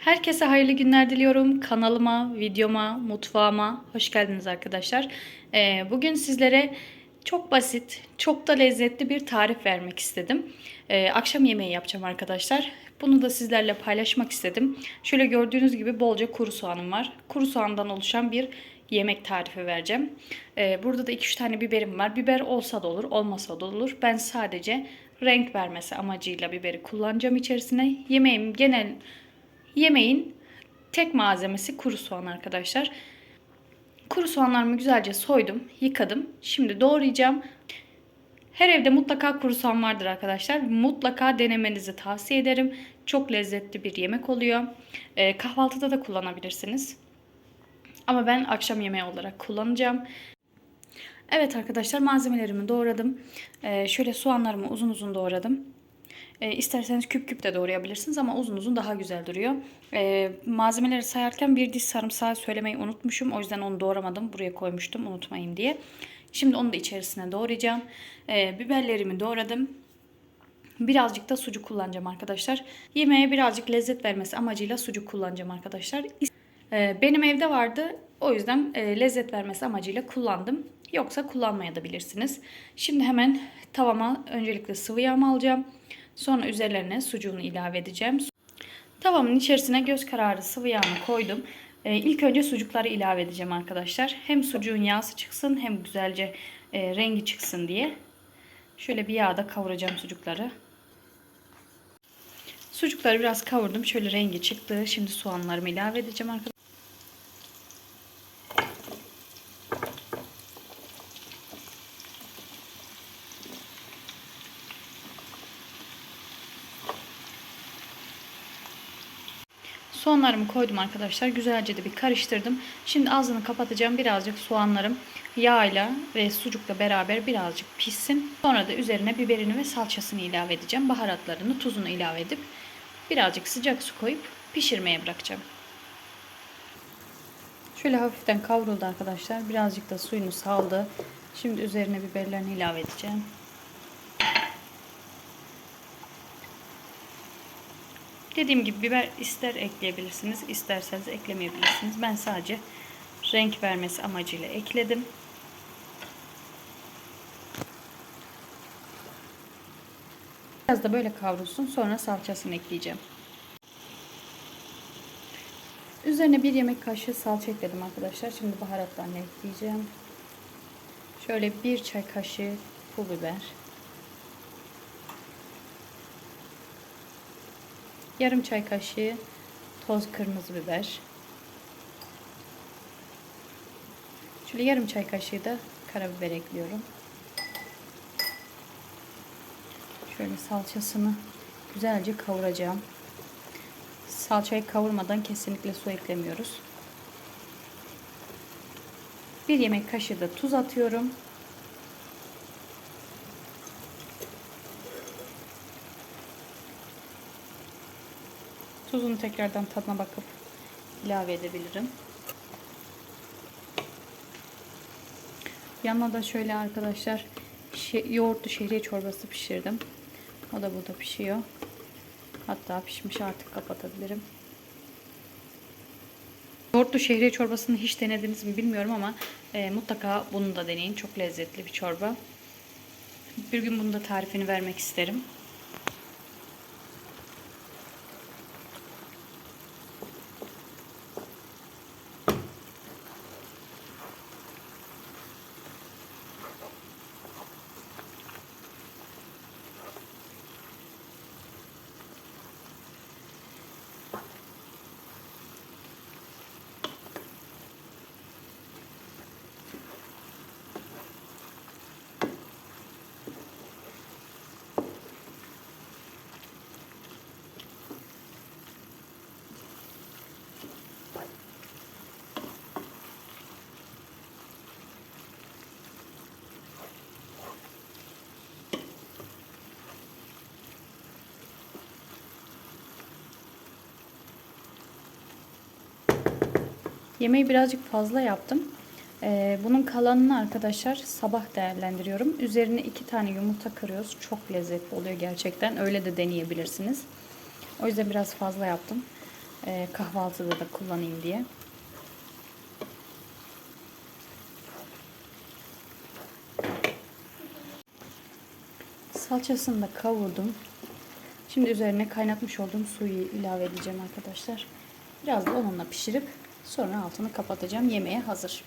Herkese hayırlı günler diliyorum. Kanalıma, videoma, mutfağıma hoş geldiniz arkadaşlar. Ee, bugün sizlere çok basit, çok da lezzetli bir tarif vermek istedim. Ee, akşam yemeği yapacağım arkadaşlar. Bunu da sizlerle paylaşmak istedim. Şöyle gördüğünüz gibi bolca kuru soğanım var. Kuru soğandan oluşan bir yemek tarifi vereceğim. Ee, burada da 2-3 tane biberim var. Biber olsa da olur, olmasa da olur. Ben sadece renk vermesi amacıyla biberi kullanacağım içerisine. Yemeğim genel Yemeğin tek malzemesi kuru soğan arkadaşlar. Kuru soğanlarımı güzelce soydum, yıkadım. Şimdi doğrayacağım. Her evde mutlaka kuru soğan vardır arkadaşlar. Mutlaka denemenizi tavsiye ederim. Çok lezzetli bir yemek oluyor. Ee, kahvaltıda da kullanabilirsiniz. Ama ben akşam yemeği olarak kullanacağım. Evet arkadaşlar malzemelerimi doğradım. Ee, şöyle soğanlarımı uzun uzun doğradım. E, isterseniz küp küp de doğrayabilirsiniz ama uzun uzun daha güzel duruyor. E, malzemeleri sayarken bir diş sarımsağı söylemeyi unutmuşum. O yüzden onu doğramadım. Buraya koymuştum unutmayın diye. Şimdi onu da içerisine doğrayacağım. E, biberlerimi doğradım. Birazcık da sucuk kullanacağım arkadaşlar. Yemeğe birazcık lezzet vermesi amacıyla sucuk kullanacağım arkadaşlar. E, benim evde vardı. O yüzden e, lezzet vermesi amacıyla kullandım. Yoksa kullanmaya da bilirsiniz. Şimdi hemen tavama öncelikle sıvı yağ alacağım. Sonra üzerlerine sucuğunu ilave edeceğim. Tavamın içerisine göz kararı sıvı yağını koydum. Ee, ilk önce sucukları ilave edeceğim arkadaşlar. Hem sucuğun yağsı çıksın hem güzelce e, rengi çıksın diye. Şöyle bir yağda kavuracağım sucukları. Sucukları biraz kavurdum. Şöyle rengi çıktı. Şimdi soğanlarımı ilave edeceğim arkadaşlar. Soğanlarımı koydum arkadaşlar. Güzelce de bir karıştırdım. Şimdi ağzını kapatacağım. Birazcık soğanlarım yağıyla ve sucukla beraber birazcık pişsin. Sonra da üzerine biberini ve salçasını ilave edeceğim. Baharatlarını, tuzunu ilave edip birazcık sıcak su koyup pişirmeye bırakacağım. Şöyle hafiften kavruldu arkadaşlar. Birazcık da suyunu saldı. Şimdi üzerine biberlerini ilave edeceğim. Dediğim gibi biber ister ekleyebilirsiniz, isterseniz eklemeyebilirsiniz. Ben sadece renk vermesi amacıyla ekledim. Biraz da böyle kavrulsun. Sonra salçasını ekleyeceğim. Üzerine bir yemek kaşığı salça ekledim arkadaşlar. Şimdi baharatlarını ekleyeceğim. Şöyle bir çay kaşığı pul biber. Yarım çay kaşığı toz kırmızı biber. Şöyle yarım çay kaşığı da karabiber ekliyorum. Şöyle salçasını güzelce kavuracağım. Salçayı kavurmadan kesinlikle su eklemiyoruz. Bir yemek kaşığı da tuz atıyorum. Tuzunu tekrardan tadına bakıp ilave edebilirim. Yanına da şöyle arkadaşlar yoğurtlu şehriye çorbası pişirdim. O da burada pişiyor. Hatta pişmiş artık kapatabilirim. Yoğurtlu şehriye çorbasını hiç denediniz mi bilmiyorum ama e, mutlaka bunu da deneyin. Çok lezzetli bir çorba. Bir gün bunu da tarifini vermek isterim. Yemeği birazcık fazla yaptım. Ee, bunun kalanını arkadaşlar sabah değerlendiriyorum. Üzerine iki tane yumurta kırıyoruz. Çok lezzetli oluyor gerçekten. Öyle de deneyebilirsiniz. O yüzden biraz fazla yaptım. Ee, kahvaltıda da kullanayım diye. Salçasını da kavurdum. Şimdi üzerine kaynatmış olduğum suyu ilave edeceğim arkadaşlar. Biraz da onunla pişirip sonra altını kapatacağım. Yemeğe hazır.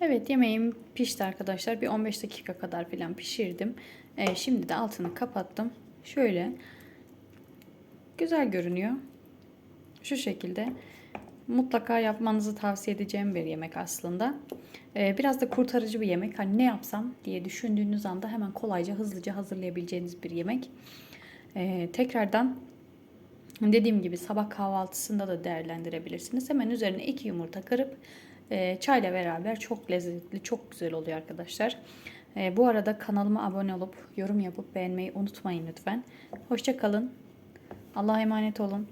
Evet yemeğim pişti arkadaşlar. Bir 15 dakika kadar falan pişirdim. Ee, şimdi de altını kapattım. Şöyle güzel görünüyor. Şu şekilde mutlaka yapmanızı tavsiye edeceğim bir yemek aslında. Ee, biraz da kurtarıcı bir yemek. Hani ne yapsam diye düşündüğünüz anda hemen kolayca hızlıca hazırlayabileceğiniz bir yemek. Ee, tekrardan Dediğim gibi sabah kahvaltısında da değerlendirebilirsiniz. Hemen üzerine iki yumurta kırıp e, çayla beraber çok lezzetli, çok güzel oluyor arkadaşlar. E, bu arada kanalıma abone olup yorum yapıp beğenmeyi unutmayın lütfen. Hoşça kalın. Allah'a emanet olun.